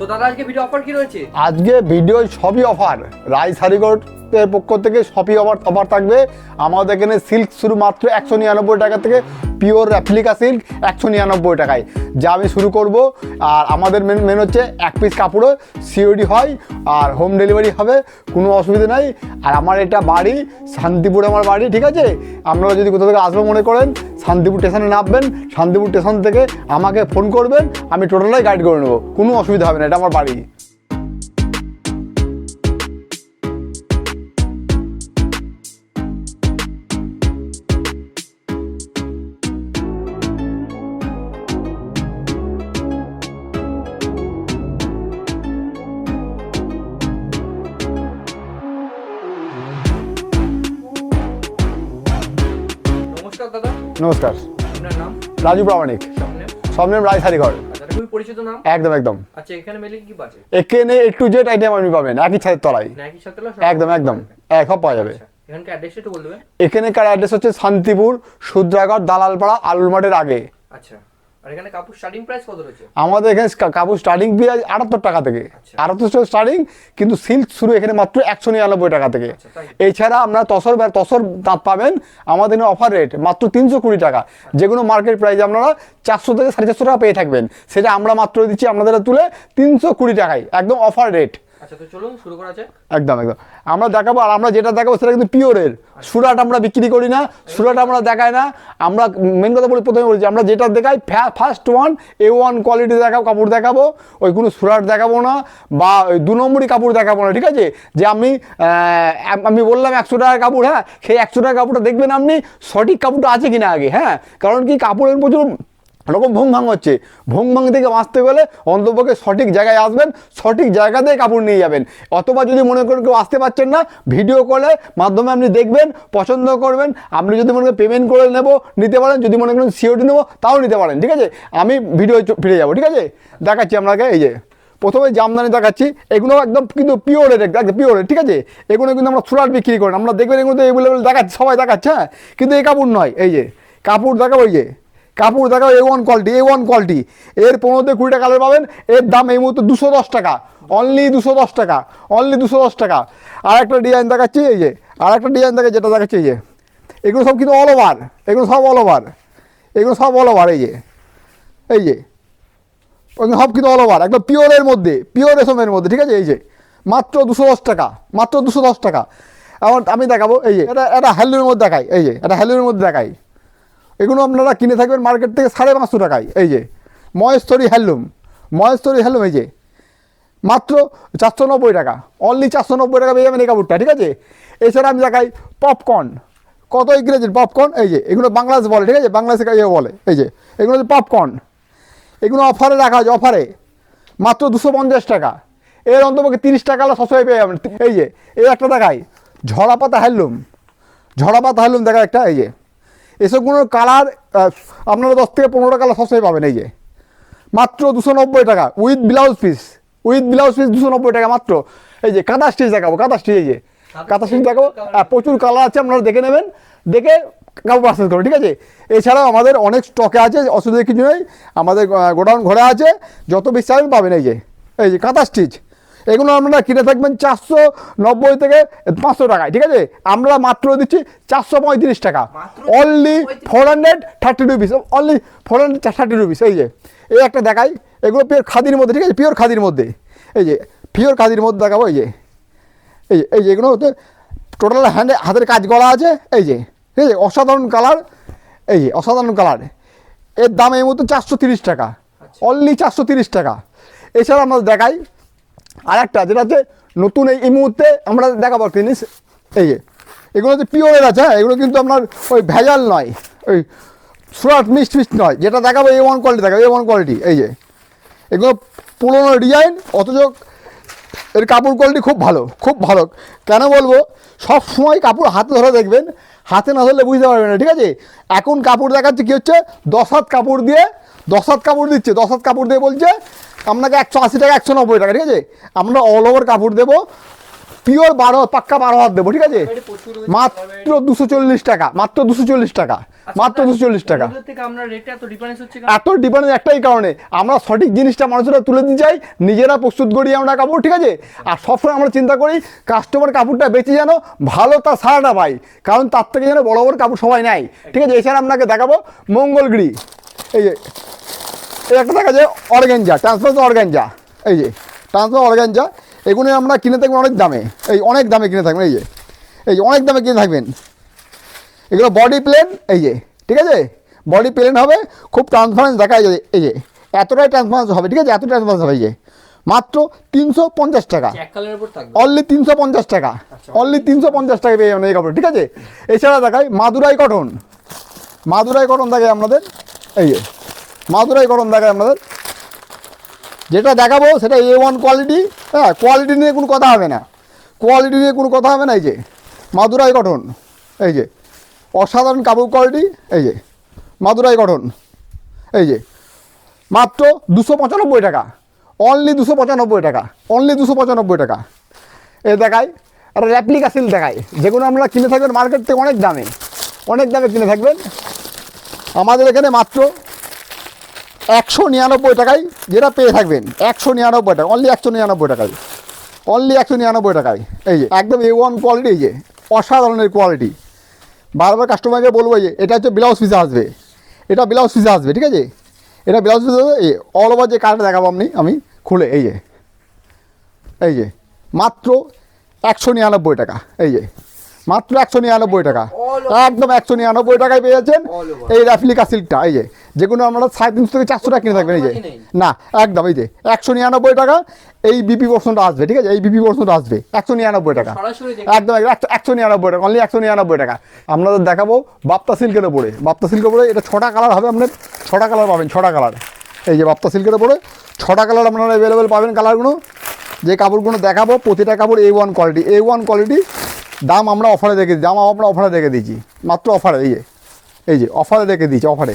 তো দাদা আজকে ভিডিও অফার কি রয়েছে? আজকে ভিডিও সবই অফার রায় সারিগড়ের পক্ষ থেকে সবই অফার অফার থাকবে। আমাদের এখানে সিল্ক শুরু মাত্র একশো নিরানব্বই টাকা থেকে পিওর অ্যাপ্লিকা সিল্ক একশো নিরানব্বই টাকায়। যা আমি শুরু করব। আর আমাদের মেন মেন হচ্ছে এক পিস কাপড়ও সিওডি হয় আর হোম ডেলিভারি হবে, কোনো অসুবিধা নাই। আর আমার এটা বাড়ি, শান্তিপুর আমার বাড়ি, ঠিক আছে? আপনারা যদি কোথাও থেকে আসব মনে করেন, শান্তিপুর স্টেশনে নামবেন, শান্তিপুর স্টেশন থেকে আমাকে ফোন করবেন, আমি টোটালাই গাইড করে নেব। কোনো অসুবিধা হবে না, এটা আমার বাড়ি। নমস্কার। আপনার নাম? রাজু প্রামাণিক। স্বপ্নের? রায় সারিঘর আচ্ছা পরিচিত নাম? একদম একদম। আচ্ছা এখানে মেলে কি এখানে জেড আইটেম আপনি পাবেন একই ছাদের তলায়। একই হলো একদম একদম। এক সব পাওয়া যাবে। আচ্ছা, এখানকার অ্যাড্রেস হচ্ছে শান্তিপুর সুদ্রাগর দালালপাড়া আলুর মাঠের আগে। আচ্ছা। আর এখানে কাপড় স্টার্টিং প্রাইস কত রয়েছে? আমাদের এখানে কাপড় স্টার্টিং পেয়ে আটাত্তর টাকা থেকে। আচ্ছা। আটাত্তর স্টার্টিং কিন্তু সিল্ক শুরু এখানে মাত্র একশো নিরানব্বই টাকা থেকে। আচ্ছা, এছাড়া আমরা তসর তসর দাঁত পাবেন আমাদের অফার রেট মাত্র তিনশো কুড়ি টাকা। যেগুলো মার্কেট প্রাইস আপনারা চারশো থেকে সাড়ে চারশো টাকা পেয়ে থাকবেন। সেটা আমরা মাত্র দিচ্ছি আপনাদের তুলে তিনশো কুড়ি টাকায় একদম অফার রেট আচ্ছা তো চলুন শুরু করা যাক। একদম একদম। আমরা দেখাবো আর আমরা যেটা দেখাবো সেটা কিন্তু পিওরের। সুরাট আমরা বিক্রি করি না সুরাট আমরা দেখাই না। আমরা মেন কথা বলি প্রথমে বলছি আমরা যেটা দেখাই first one A one quality দেখাবো কাপড় দেখাবো। ওই কোনো সুরাট দেখাবো না বা ওই দু নম্বরই কাপড় দেখাবো না ঠিক আছে? যে আমি আমি বললাম একশো টাকার কাপড় হ্যাঁ? সেই একশো টাকার কাপড়টা দেখবেন আপনি সঠিক কাপড়টা আছে কিনা আগে হ্যাঁ? কারণ কি কাপড়ের প্রচুর রকম ভং ভাঙ হচ্ছে। ভং ভাঙ থেকে বাঁচতে গেলে অন্তপক্ষে সঠিক জায়গায় আসবেন, সঠিক জায়গাতেই কাপড় নিয়ে যাবেন। অথবা যদি মনে করেন কেউ আসতে পারছেন না ভিডিও কলে মাধ্যমে আপনি দেখবেন, পছন্দ করবেন, আপনি যদি মনে করেন পেমেন্ট করে নেব, নিতে পারেন, যদি মনে করেন সিওটি নেব, তাও নিতে পারেন, ঠিক আছে? আমি ভিডিও ফিরে যাব, ঠিক আছে? দেখাচ্ছি আপনাকে, এই যে, প্রথমে জামদানি দেখাচ্ছি, এগুলো একদম কিন্তু পিওর পিওরের একদম পিওর পিওরের ঠিক আছে? এগুলো কিন্তু আমরা সুরাট বিক্রি করেন, আমরা দেখবেন এগুলো তো এগুলো দেখাচ্ছি, সবাই দেখাচ্ছে হ্যাঁ? কিন্তু এই কাপড় নয়, এই যে, কাপড় দেখাবো, এই যে কাপড় দেখাবো A one quality A one quality এর পনেরোতে কুড়ি টাকা কালার পাবেন, এর দাম এই মুহূর্তে দুশো দশ টাকা। অনলি দুশো দশ টাকা অনলি দুশো দশ টাকা। আর একটা ডিজাইন দেখাচ্ছি, এই যে আর একটা ডিজাইন দেখা যেটা দেখাচ্ছি, এই যে। এগুলো সব কিন্তু অল ওভার এগুলো সব অল ওভার এগুলো সব অল ওভার এই যে। এই যে সব কিন্তু অল ওভার একদম পিওরের মধ্যে পিওর রেশমের মধ্যে, ঠিক আছে, এই যে। মাত্র দুশো দশ টাকা, মাত্র দুশো দশ টাকা। এখন আমি দেখাবো, এই যে, এটা এটা হ্যালুমের মধ্যে দেখাই, এই যে, এটা হ্যালুমের মধ্যে দেখাই। এগুলো আপনারা কিনে থাকবেন মার্কেট থেকে সাড়ে পাঁচশো টাকায়। এই যে, মহেশ্বরী হ্যান্ডলুম মহেশ্বরী হ্যান্ডলুম এই যে। মাত্র চারশো নব্বই টাকা। অনলি চারশো নব্বই টাকা পেয়ে যাবেন এই কাপড়টা, ঠিক আছে? এছাড়া আমি দেখাই পপকর্ন। কত ইংরেজির পপকর্ন? এই যে, এগুলো বাংলাদেশ বলে, ঠিক আছে? বাংলাদেশে ইয়ে বলে, এই যে। এগুলো হচ্ছে পপকর্ন। এগুলো অফারে রাখা আছে অফারে মাত্র দুশো পঞ্চাশ টাকা। এর অন্তপক্ষে তিরিশ টাকা হলে সবসময় পেয়ে যাবেন। এই যে, এই একটা দেখাই। ঝরা পাতা হ্যান্ডলুম ঝরা পাতা হ্যান্ডলুম দেখা একটা, এই যে। এসবগুলোর কালার আপনারা দশ থেকে পনেরো কালার সবসময় পাবেন এই যে। মাত্র দুশো নব্বই টাকা with blouse piece with blouse piece দুশো নব্বই টাকা মাত্র। এই যে কাঁথা স্টিচ দেখাবো কাঁথা স্টিচ এই যে। কাঁথা স্টিচ দেখাবো হ্যাঁ, প্রচুর কালার আছে আপনারা দেখে নেবেন। দেখে কাপড় পার্সেল করুন ঠিক আছে? এছাড়াও আমাদের অনেক স্টকে আছে অসুবিধা কিছু নেই। আমাদের গোডাউন ঘরে আছে যত বেশি চাইবেন পাবেন এই যে। এই যে কাঁথা স্টিচ। এগুলো আপনারা কিনে থাকবেন চারশো নব্বই থেকে পাঁচশো টাকায় ঠিক আছে? আমরা মাত্র দিচ্ছি চারশো পঁয়ত্রিশ টাকা। Only 435 four hundred thirty rupees only four hundred thirty rupees এই যে। এই একটা দেখাই এগুলো পিওর খাদির মধ্যে ঠিক আছে? পিওর খাদির মধ্যে। এই যে পিওর খাদির মধ্যে দেখাবো এই যে। এই যে এই যে এগুলো হচ্ছে টোটাল হ্যান্ডে হাতের কাজ করা আছে এই যে। ঠিক আছে? অসাধারণ কালার এই যে অসাধারণ কালারের দাম এই মতো চারশো তিরিশ টাকা। আচ্ছা। অনলি চারশো তিরিশ টাকা। এছাড়া আমরা দেখাই আর একটা যেটা হচ্ছে নতুন এই মুহূর্তে আমরা দেখাবো জিনিস এই যে, এগুলো হচ্ছে পিওরের আছে হ্যাঁ? এগুলো কিন্তু আপনার ওই ভেজাল নয়, ওই সুরাট মিক্সড মিক্সড নয়, যেটা দেখাবো এ ওয়ান কোয়ালিটি দেখাবো এ ওয়ান কোয়ালিটি এই যে। এগুলো পুরোনো ডিজাইন অথচ এর কাপড় কোয়ালিটি খুব ভালো খুব ভালো। কেন বলব? সব সময় কাপড় হাতে ধরে দেখবেন, হাতে না ধরলে বুঝতে পারবেন না, ঠিক আছে? এখন কাপড় দেখাচ্ছে কী হচ্ছে? দশ হাত কাপড় দিয়ে দশ হাত কাপড় দিচ্ছে। দশ হাত কাপড় দিয়ে বলছে আপনাকে একশো আশি টাকা একশো নব্বই টাকা ঠিক আছে? আমরা অল ওভার কাপড় দেবো। পিওর বারো পাক্কা বারো হাত দেবো ঠিক আছে? মাত্র দুশো চল্লিশ টাকা মাত্র দুশো চল্লিশ টাকা আচ্ছা, মাত্র দুশো চল্লিশ টাকা। এত ডিফারেন্স একটাই কারণে আমরা সঠিক জিনিসটা মানুষেরা তুলে দিতে চাই নিজেরা প্রস্তুত করি আমরা কাপড় ঠিক আছে? আর সবসময় আমরা চিন্তা করি কাস্টমার কাপড়টা বেঁচে যেন ভালো তার সারাটা পাই কারণ তার থেকে যেন বড় বড় কাপড় সবাই নেয় ঠিক আছে? এছাড়া আপনাকে দেখাবো মঙ্গলগিরি এই যে এই একটা দেখা যায় অর্গ্যাঞ্জা ট্রান্সফার অর্গ্যাঞ্জা এই যে ট্রান্সফার অর্গ্যাঞ্জা এগুলো আমরা কিনে থাকবেন অনেক দামে। এই অনেক দামে কিনে থাকবেন এই যে। এই যে অনেক দামে কিনে থাকবেন। এগুলো বডি প্লেন এই যে ঠিক আছে? বডি প্লেন হবে খুব ট্রান্সপারেন্স দেখা যায় এই যে এতটাই ট্রান্সপারেন্স হবে ঠিক আছে? এত ট্রান্সপারেন্স হবে এই যে। মাত্র তিনশো পঞ্চাশ টাকা। অনলি তিনশো পঞ্চাশ টাকা। অনলি তিনশো পঞ্চাশ টাকা পেয়ে যাবেন এই কাপড় ঠিক আছে? এছাড়া দেখায় মাদুরাই কটন মাদুরাই কটন দেখায় আপনাদের। এই যে, মাদুরাই কটন দেখায় আপনাদের। যেটা দেখাবো সেটা এ ওয়ান কোয়ালিটি হ্যাঁ কোয়ালিটি নিয়ে কোনো কথা হবে না। কোয়ালিটি নিয়ে কোনো কথা হবে না, এই যে, মাদুরাই গঠন, এই যে, অসাধারণ কাপড় কোয়ালিটি এই যে, মাদুরাই গঠন, এই যে, মাত্র দুশো পঁচানব্বই টাকা অনলি দুশো পঁচানব্বই টাকা অনলি দুশো পঁচানব্বই টাকা। এ দেখায়, আর র্যাপ্লিকা সিল দেখায়, যেগুলো আপনারা কিনে থাকবেন মার্কেট থেকে অনেক দামে অনেক দামে কিনে থাকবেন। আমাদের এখানে মাত্র একশো নিরানব্বই টাকায় যেটা পেয়ে থাকবেন, একশো নিরানব্বই টাকা অনলি একশো নিরানব্বই টাকায় অনলি একশো নিরানব্বই টাকায়। এই যে, একদম এ ওয়ান কোয়ালিটি এই যে, অসাধারণের কোয়ালিটি বারবার কাস্টমারকে বলব যে, এটা হচ্ছে ব্লাউজ পিসে আসবে। এটা ব্লাউজ পিসে আসবে, ঠিক আছে? এটা ব্লাউজ পিসে আসবে, এই অল ওভার যে কালারটা দেখাবো আপনি, আমি খুলে, এই যে এই যে, মাত্র একশো নিরানব্বই টাকা, এই যে। মাত্র একশো নিরানব্বই টাকা। একদম একশো নিরানব্বই টাকায় পেয়ে যাচ্ছেন এই র্যাফলিকা সিল্কটা এই যে যেগুলো আমরা সাড়ে তিনশো থেকে চারশো টাকা কিনে থাকবেন এই যে। না একদম এই যে একশো নিরানব্বই টাকা এই বিপি পোর্শনটা আসবে ঠিক আছে? এই বিপি পোর্শনটা আসবে একশো নিরানব্বই টাকা। একদম একদম একশো নিরানব্বই টাকা অনলি একশো নিরানব্বই টাকা। আপনাদের দেখাবো বাপ্তা সিল্কের ওপরে বাপ্তা সিল্কের ওপরে এটা ছটা কালার হবে আপনার ছটা কালার পাবেন ছটা কালার। এই যে বাপ্তা সিল্কের ওপরে ছটা কালার আপনারা অ্যাভেলেবেল পাবেন কালারগুলো। যে কাপড়গুলো দেখাবো প্রতিটা কাপড় A one quality A one quality দাম আমরা অফারে দেখে দাম আমরা অফারে দেখে দিয়েছি মাত্র অফারে এই যে এই যে অফারে দেখে দিয়েছি অফারে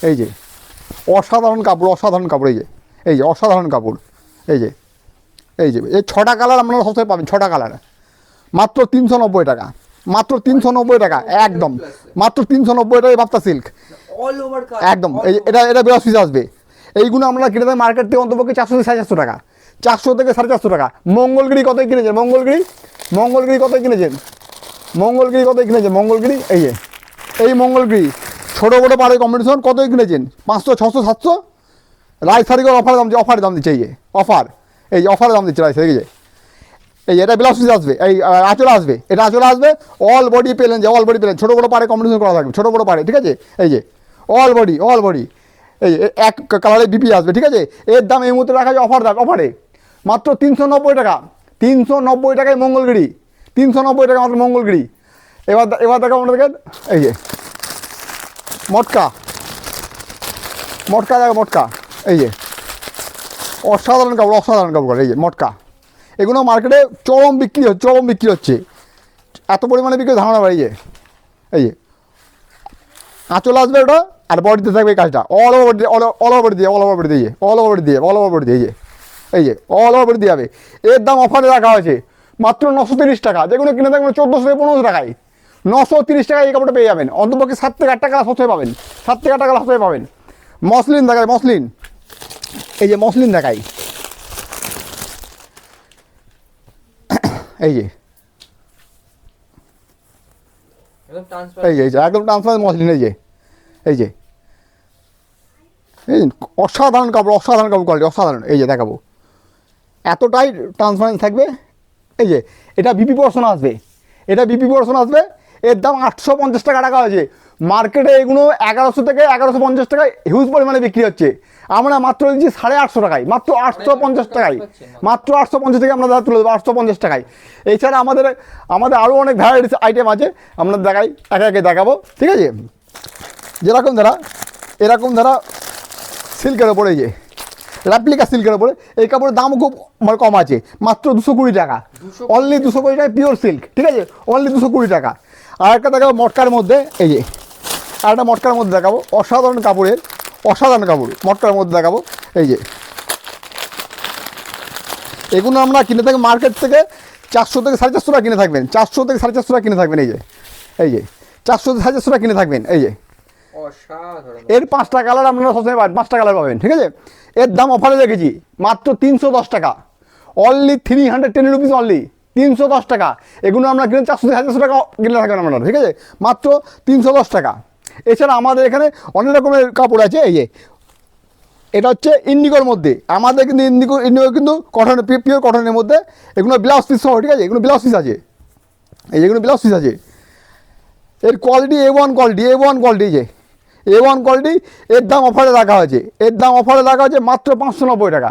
এই যে অসাধারণ কাপড় অসাধারণ কাপড় এই যে এই যে অসাধারণ কাপড় এই যে এই যে এই ছটা কালার আপনারা সবসময় পাবেন ছটা কালার মাত্র তিনশো নব্বই টাকা মাত্র তিনশো নব্বই টাকা একদম মাত্র তিনশো নব্বই টাকা বাপ্তা সিল্ক একদম এই যে এটা এটা বিরাশ পিস আসবে এইগুলো আমরা কিনে দেয় মার্কেট থেকে অন্তপক্ষে চারশো থেকে সাড়ে চারশো টাকা চারশো থেকে সাড়ে চারশো টাকা মঙ্গলগিরি কত কিনেছে মঙ্গলগিরি মঙ্গলগিরি কত কিনেছেন? মঙ্গলগিরি কত কিনেছেন? মঙ্গলগিরি, এই যে, এই মঙ্গলগিরি, ছোটো বড়ো পাড়ে কম্পিটিশন কত কিনেছেন? পাঁচশো, ছশো, সাতশো? রাইস সারিকের অফারে দাম অফারে দাম দিচ্ছে, এই যে অফার এই যে অফারে দাম দিচ্ছে রাইস এই যে এই যে, এটা ব্লাউজ পিস আসবে, এই আঁচলে আসবে, এটা আঁচলে আসবে অল বডি পেলেন যে অল বডি পেলেন, ছোটো বড়ো পাড়ে কম্পিটিশন করা থাকবে, ছোটো বড়ো পাড়ে, ঠিক আছে, এই যে অল বডি অল বডি এই এক কালারে বিপি আসবে, ঠিক আছে, এর দাম এই মুহূর্তে রাখা যায় অফার দাম অফারে মাত্র তিনশো নব্বই টাকা। তিনশো নব্বই টাকায় মঙ্গলগিরি। তিনশো নব্বই টাকা মাত্র মঙ্গলগিরি। এবার এবার দেখো আমরা দেখেন এই যে, মটকা। মটকা দেখো, মটকা। এই যে, অসাধারণ কাপড় অসাধারণ কাপড় এই যে, মটকা। এগুলো মার্কেটে চরম বিক্রি হচ্ছে, চরম বিক্রি হচ্ছে। এত পরিমাণে বিক্রি ধারণা বাড়ি যে, এই যে। আঁচল আসবে ওটা, আর বডিতে থাকবে এই কাজটা। অল ওভার অল ওভার দিয়ে অল ওভার দিয়ে অল ওভার দিয়ে অল ওভার দিয়ে, এই যে। এই যে অল ওভার দিয়ে যাবে এর দাম অফারে রাখা হয়েছে। মাত্র নশো তিরিশ টাকা। যেগুলো কিনে থাকবেন চোদ্দোশো থেকে পনেরোশো টাকায়। নশো তিরিশ টাকায় এই কাপড়টা পেয়ে যাবেন। অন্তপক্ষে সাত থেকে আট টাকা সবসময় পাবেন। সাত থেকে আট টাকা সবসময় পাবেন। মসলিন দেখায় মসলিন। এই যে মসলিন দেখাই। এই যে। এই যে এই যে একদম ট্রান্সফার মসলিন এই যে। এই যে। এই যে, অসাধারণ কাপড় অসাধারণ কাপড় কোয়ালিটি অসাধারণ। এই যে দেখাবো। এতটাই ট্রান্সপারেন্স থাকবে, এই যে, এটা বিপি পোর্শন আসবে, এটা বিপি পোর্শন আসবে, এর দাম আটশো পঞ্চাশ টাকা টাকা হয়েছে। মার্কেটে এগুলো এগারোশো থেকে এগারোশো পঞ্চাশ টাকায় হিউজ পরিমাণে বিক্রি হচ্ছে। আমরা মাত্র দিচ্ছি সাড়ে আটশো টাকায়, মাত্র আটশো পঞ্চাশ টাকায়, মাত্র আটশো পঞ্চাশ থেকে আমরা তুলে দেবো, আটশো পঞ্চাশ টাকায়। এছাড়া আমাদের আমাদের আরও অনেক ভ্যারাইটিস আইটেম আছে, আমরা দেখাই, একে একে দেখাবো, ঠিক আছে? যেরকম ধারা, এরকম ধারা সিল্কের ওপরে যে। র্যাপ্লিকা সিল্কের ওপরে এই কাপড়ের দাম খুব মানে কম আছে। মাত্র দুশো কুড়ি টাকা। অনলি দুশো কুড়ি টাকা পিওর সিল্ক ঠিক আছে? অনলি দুশো কুড়ি টাকা। আর একটা দেখাবো মটকার মধ্যে এই যে। আর একটা মটকার মধ্যে দেখাবো অসাধারণ কাপড়ের অসাধারণ কাপড় মটকার মধ্যে দেখাবো এই যে। এগুলো আমরা কিনে থাকি মার্কেট থেকে চারশো থেকে সাড়ে চারশো টাকা কিনে থাকবেন চারশো থেকে সাড়ে চারশো টাকা কিনে থাকবেন এই যে। এই যে চারশো থেকে সাড়ে চারশো টাকা কিনে থাকবেন এই যে। এর পাঁচটা কালার আপনারা সবসময় পাবেন, পাঁচটা কালার পাবেন, ঠিক আছে? এর দাম অফারে রেখেছি, মাত্র তিনশো দশ টাকা। Only three hundred ten rupees only তিনশো দশ টাকা। এগুলো আমরা কিনে চারশো হাজারশো টাকা কিনে থাকবেন আপনারা, ঠিক আছে? মাত্র তিনশো দশ টাকা। এছাড়া আমাদের এখানে অনেক রকমের কাপড় আছে, এই যে, এটা হচ্ছে ইন্ডিগোর মধ্যে। আমাদের কিন্তু ইন্ডিগো ইন্ডিগো কিন্তু কটন পিওর কটনের মধ্যে এগুলো ব্লাউজ পিস সহ, ঠিক আছে? এগুলো ব্লাউজ পিস আছে। এই যেগুলো ব্লাউজ পিস আছে। এর quality A one quality A one quality যে। এ ওয়ান কোয়ালিটি এর দাম অফারে রাখা হয়েছে। এর দাম অফারে রাখা হয়েছে মাত্র পাঁচশো নব্বই টাকা।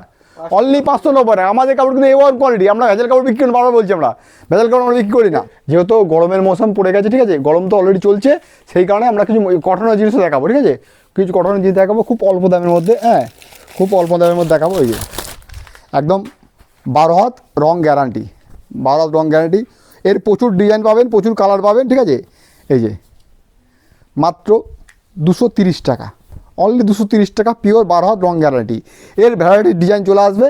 অনলি পাঁচশো নব্বই টাকা। আমাদের কাপড় কিন্তু এ ওয়ান কোয়ালিটি আমরা ভেজাল কাপড় বিক্রি করি বারবার বলছি আমরা। ভেজাল কাপড় আমরা বিক্রি করি না। যেহেতু গরমের মৌসুম পড়ে গেছে ঠিক আছে? গরম তো অলরেডি চলছে। সেই কারণে আমরা কিছু কটনের জিনিসও দেখাবো ঠিক আছে? কিছু কটনের জিনিস দেখাবো খুব অল্প দামের মধ্যে হ্যাঁ? খুব অল্প দামের মধ্যে দেখাবো এই যে। একদম বারো হাত রং গ্যারান্টি বারো হাত রং গ্যারান্টি এর প্রচুর ডিজাইন পাবেন প্রচুর কালার পাবেন ঠিক আছে? এই যে। মাত্র দুশো তিরিশ টাকা। অনলি দুশো তিরিশ টাকা পিওর বারো হাত রং গ্যারান্টি এর ভ্যারাইটির ডিজাইন চলে আসবে।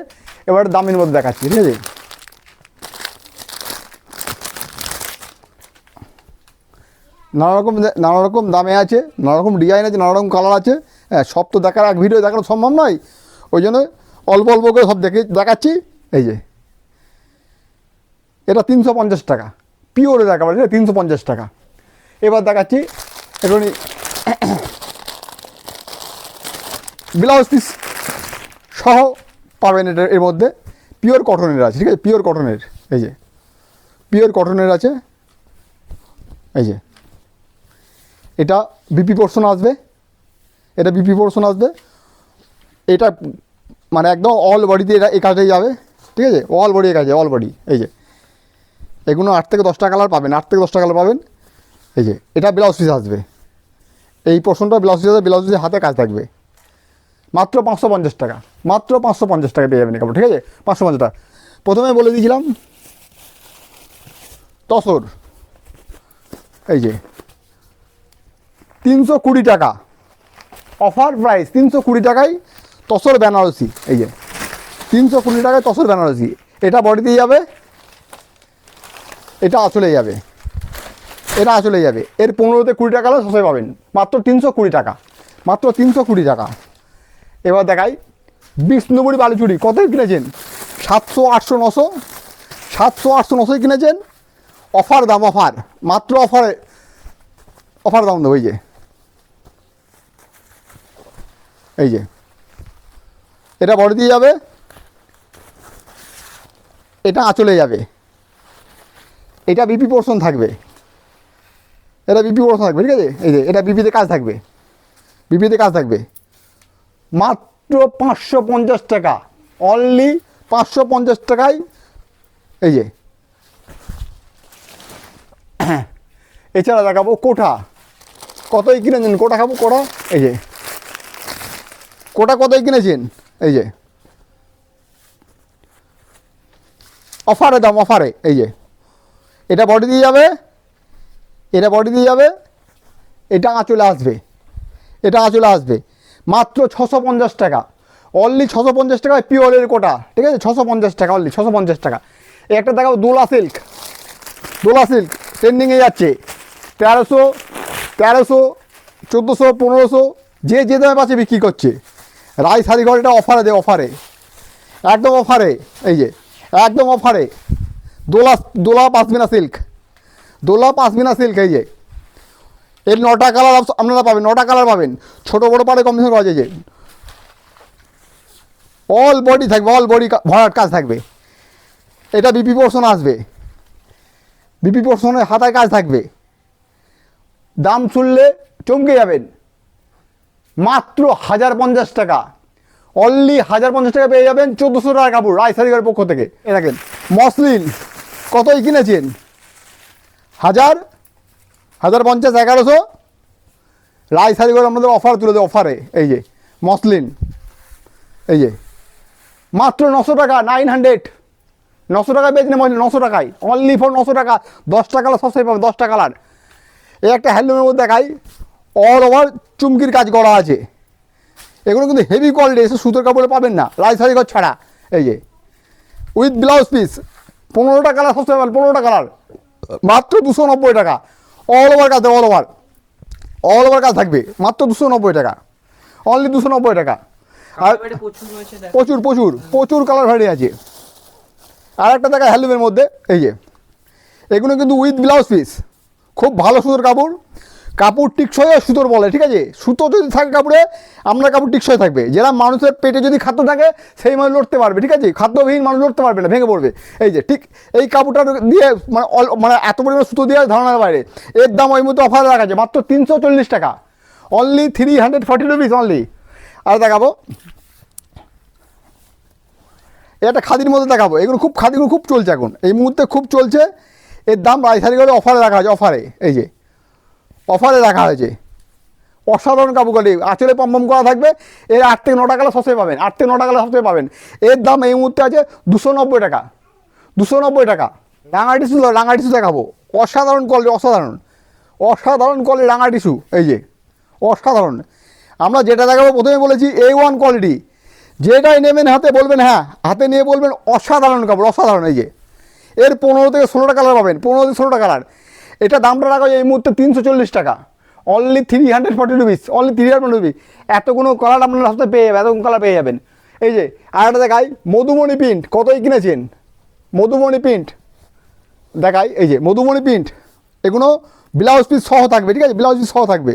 এবার দামের মধ্যে দেখাচ্ছি, ঠিক আছে? নানা রকম দামে আছে নানা রকম ডিজাইন আছে নানা রকম কালার আছে। হ্যাঁ সব তো দেখার এক ভিডিও দেখানো সম্ভব নয়। ওই জন্য অল্প অল্প করে সব দেখে দেখাচ্ছি। এই যে। এটা তিনশো পঞ্চাশ টাকা। পিওরে দেখাবার তিনশো পঞ্চাশ টাকা। এবার দেখাচ্ছি একটুখানি ব্লাউজ পিস সহ পাবেন এটা এর মধ্যে পিওর কটনের আছে, ঠিক আছে? পিওর কটনের এই যে। পিওর কটনের আছে, এই যে। এটা বিপি পোর্শন আসবে, এটা বিপি পোর্শন আসবে। এটা মানে একদম অল বডিতে এটা এ কাজটাই যাবে, ঠিক আছে? অল বডি এ কাজে অল বডি এই যে। এগুলো আট থেকে দশটা কালার পাবেন, আট থেকে দশটা কালার পাবেন, এই যে। এটা ব্লাউজ পিস আসবে। এই পোর্শনটা ব্লাউজ আসবে ব্লাউজ পিসের হাতে কাজ থাকবে। মাত্র পাঁচশো পঞ্চাশ টাকা, মাত্র পাঁচশো পঞ্চাশ টাকা পেয়ে যাবেন কাপড়, ঠিক আছে? পাঁচশো পঞ্চাশ টাকা। প্রথমে বলে দিয়েছিলাম, তসর, এই যে, তিনশো কুড়ি টাকা, অফার প্রাইস তিনশো কুড়ি টাকায় তসর বেনারসি, এই যে, তিনশো কুড়ি টাকায় তসর বেনারসি, এটা বডিতে যাবে, এটা আঁচলে যাবে। এটা আঁচলে যাবে। এর পনেরোতে কুড়ি টাকা হলে সবাই পাবেন। মাত্র তিনশো কুড়ি টাকা। মাত্র তিনশো কুড়ি টাকা। এবার দেখাই। বিষ্ণুপুরি বালুচুরি কত কিনেছেন? সাতশো, আটশো, নশো। সাতশো, আটশো, নশোই কিনেছেন। অফার দাম, অফার। মাত্র অফারে অফার দাম দেবো, এই যে। এই যে। এটা বড় দিয়ে যাবে। এটা আঁচলে যাবে। এটা বিপি পোর্শন থাকবে। এটা বিপি পোর্শন থাকবে, ঠিক আছে? এই যে, এটা বিপিতে কাজ থাকবে। বিপিতে কাজ থাকবে। মাত্র পাঁচশো পঞ্চাশ টাকা। অনলি পাঁচশো পঞ্চাশ টাকায়, এই যে। এছাড়া দেখাবো কোঠা। কতই কিনেছেন? কোটা খাব? কোটা এই যে। কোটা কতই কিনেছেন? এই যে। অফারে দাম, অফারে, এই যে। এটা বডি দিয়ে যাবে? এটা বডি দিয়ে যাবে, এটা আঁচলে আসবে, এটা আঁচলে আসবে। মাত্র ছশো পঞ্চাশ টাকা। অনলি ছশো পঞ্চাশ টাকা পিওরের কোটা, ঠিক আছে? ছশো পঞ্চাশ টাকা অনলি ছশো পঞ্চাশ টাকা। একটা দেখাবো দোলা সিল্ক দোলা সিল্ক ট্রেন্ডিংয়ে যাচ্ছে। তেরোশো তেরোশো, চোদ্দোশো, পনেরোশো, যে যে দামে পাচ্ছে বিক্রি করছে। রাই শাড়িঘর এটা অফারে দে অফারে একদম অফারে এই যে, একদম অফারে দোলা দোলা পাসমিনা সিল্ক দোলা পাসমিনা সিল্ক এই যে এর নটা কালার আপনারা পাবেন, নটা কালার পাবেন। ছোটো বড়ো পারে কম্বিনেশন করা যায় যে। অল বডি থাকবে অল বডি ভরাট কাজ থাকবে। এটা বিপি পোর্শন আসবে। বিপি পোর্শনের হাতায় কাজ থাকবে। দাম শুনলে চমকে যাবেন। মাত্র হাজার পঞ্চাশ টাকা। অনলি হাজার পঞ্চাশ টাকা পেয়ে যাবেন চোদ্দোশো টাকা কাপড় রায় শাড়িঘরের পক্ষ থেকে। এ দেখেন, মসলিন, কতই কিনেছেন? হাজার হাজার পঞ্চাশ, এগারোশো। রায় শাড়িঘর আমাদের অফার তুলে দেয় অফারে এই যে, মসলিন। এই যে, মাত্র নশো টাকা নাইন হান্ড্রেড নশো টাকা পেয়েছেন নশো টাকায়। অনলি ফর নশো টাকা। দশটা কালার সবসময় পাবে দশটা কালার এই একটা হ্যান্ডলুমের মধ্যে দেখাই অল ওভার চুমকির কাজ করা আছে। এগুলো কিন্তু হেভি কোয়ালিটি এসে সুতোর কাপড়ে পাবেন না লাল শাড়ি ঘর ছাড়া। এই যে উইথ ব্লাউজ পিস পনেরোটা কালার সস্তা পাবেন, পনেরোটা কালার মাত্র দুশো নব্বই টাকা। অল ওভার কাজ অল ওভার অল ওভার কাজ থাকবে মাত্র দুশো নব্বই টাকা। অনলি দুশো নব্বই টাকা। আর প্রচুর প্রচুর প্রচুর কালার ভ্যারি আছে। আর একটা দেখা হ্যালুমের মধ্যে এই যে। এগুলো কিন্তু উইথ ব্লাউজ পিস খুব ভালো সুন্দর কাপড়। কাপড় টিকসই আর সুতোর বলে, ঠিক আছে? সুতো যদি থাকে কাপড়ে, আপনার কাপড় টিকসই থাকবে। যারা মানুষের পেটে যদি খাদ্য থাকে, সেই মানুষ লড়তে পারবে, ঠিক আছে? খাদ্যবিহীন মানুষ লড়তে পারবে না, ভেঙে পড়বে। এই যে, ঠিক এই কাপড়টা দিয়ে মানে মানে এত পরিমাণ সুতো দিয়ে ধারণার বাইরে। এর দাম ওই মতো অফার রাখা আছে, মাত্র তিনশো চল্লিশ টাকা। Only three hundred forty rupees only আর দেখাবো। এটা খাদির মধ্যে দেখাবো। এগুলো খুব, খাদিগুলো খুব চলছে এখন। এই মুহূর্তে খুব চলছে। এর দাম রাজশাহী করে অফারে রাখা হয়েছে অফারে। এই যে অফারে রাখা হয়েছে। অসাধারণ কাপড় কালি আঁচলে পম্পম করা থাকবে। এর আট থেকে নটা কালা সস্তায় পাবেন। আট থেকে নটা কালা সস্তায় পাবেন। এর দাম এই মুহূর্তে আছে দুশো নব্বই টাকা। দুশো নব্বই টাকা। রাঙা টিস্যু রাঙা টিস্যু দেখাবো। অসাধারণ কোয়ালিটি অসাধারণ। অসাধারণ কোয়ালিটি রাঙা টিস্যু এই যে। অসাধারণ। আমরা যেটা দেখাবো প্রথমে বলেছি এ ওয়ান কোয়ালিটি যেটাই নেবেন হাতে বলবেন হ্যাঁ হাতে নিয়ে বলবেন অসাধারণ কাপড়, অসাধারণ, এই যে। এর পনেরো থেকে ষোলোটা কালার পাবেন। পনেরো থেকে ষোলোটা কালার। এটা দামটা রাখা এই মুহূর্তে তিনশো চল্লিশ টাকা। Only three hundred forty rupees only three hundred rupees কোনো কালার আপনার হাতে পেয়ে যাবেন এতগুলো কালার পেয়ে যাবেন। এই যে, আর একটা দেখাই, মধুমণি প্রিন্ট কতই কিনেছেন? মধুমণি প্রিন্ট দেখাই, এই যে, মধুমণি প্রিন্ট এগুলো ব্লাউজ পিস সহ থাকবে, ঠিক আছে? ব্লাউজ পিস সহ থাকবে।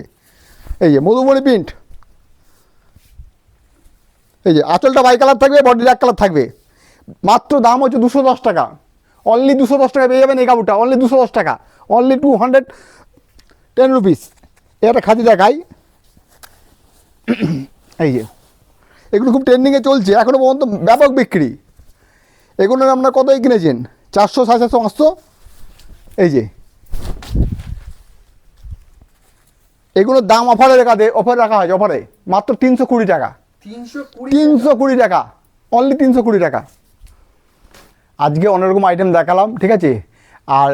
এই যে, মধুমণি প্রিন্ট এই যে, আঁচলটা বাই কালার থাকবে বডির এক কালার থাকবে। মাত্র দাম হচ্ছে দুশো দশ টাকা। অনলি দুশো দশ টাকা পেয়ে যাবেন এই কাপড়টা। অনলি দুশো দশ টাকা। Only two hundred ten rupees এটা খাদি দেখাই। এই যে। এগুলো খুব ট্রেন্ডিংয়ে চলছে। এখনও পর্যন্ত ব্যাপক বিক্রি। এগুলো আপনার কতই কিনেছেন? চারশো সাড়ে চারশো পাঁচশো? এই যে। এগুলোর দাম অফারে রাখা দে অফারে রাখা হয় অফারে মাত্র তিনশো কুড়ি টাকা। তিনশো কুড়ি টাকা। অনলি তিনশো কুড়ি টাকা। আজকে অন্যরকম আইটেম দেখালাম, ঠিক আছে? আর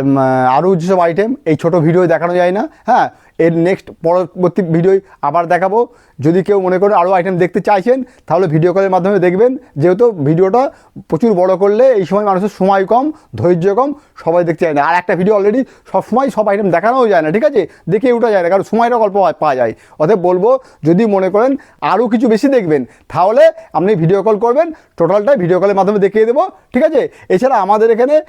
আরও যেসব আইটেম এই ছোট ভিডিও দেখানো যায় না হ্যাঁ? এর নেক্সট পরবর্তী ভিডিও আবার দেখাবো। যদি কেউ মনে করেন আরও আইটেম দেখতে চাইছেন, তাহলে ভিডিও কলের মাধ্যমে দেখবেন। যেহেতু ভিডিওটা প্রচুর বড় করলে এই সময় মানুষের সময় কম, ধৈর্য কম, সবাই দেখতে চায় না। আর একটা ভিডিও অলরেডি সবসময় সব আইটেম দেখানোও যায় না, ঠিক আছে? দেখে ওঠা যায় না, কারণ সময়টা অল্প পাওয়া- পাওয়া যায়। অতএব বলব, যদি মনে করেন আরও কিছু বেশি দেখবেন, তাহলে আপনি ভিডিও কল করবেন টোটালটাই ভিডিও কলের মাধ্যমে দেখিয়ে দেবো, ঠিক আছে? এছাড়া আমাদের এখানে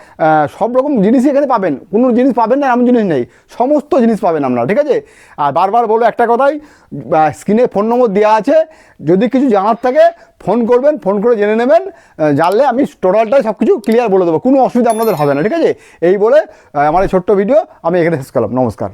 সব রকম জিনিসই এখানে পাবেন। কোনো জিনিস পাবেন না, এমন জিনিস নেই। সমস্ত জিনিস পাবেন আপনারা, ঠিক আছে? আর বারবার বলো একটা কথাই স্ক্রিনে ফোন নম্বর দেওয়া আছে, যদি কিছু জানার থাকে, ফোন করবেন, ফোন করে জেনে নেবেন জানলে আমি টোটালটাই সব কিছু ক্লিয়ার বলে দেবো, কোনো অসুবিধা আপনাদের হবে না, ঠিক আছে? এই বলে আমার এই ছোট্ট ভিডিও আমি এখানে শেষ করলাম, নমস্কার।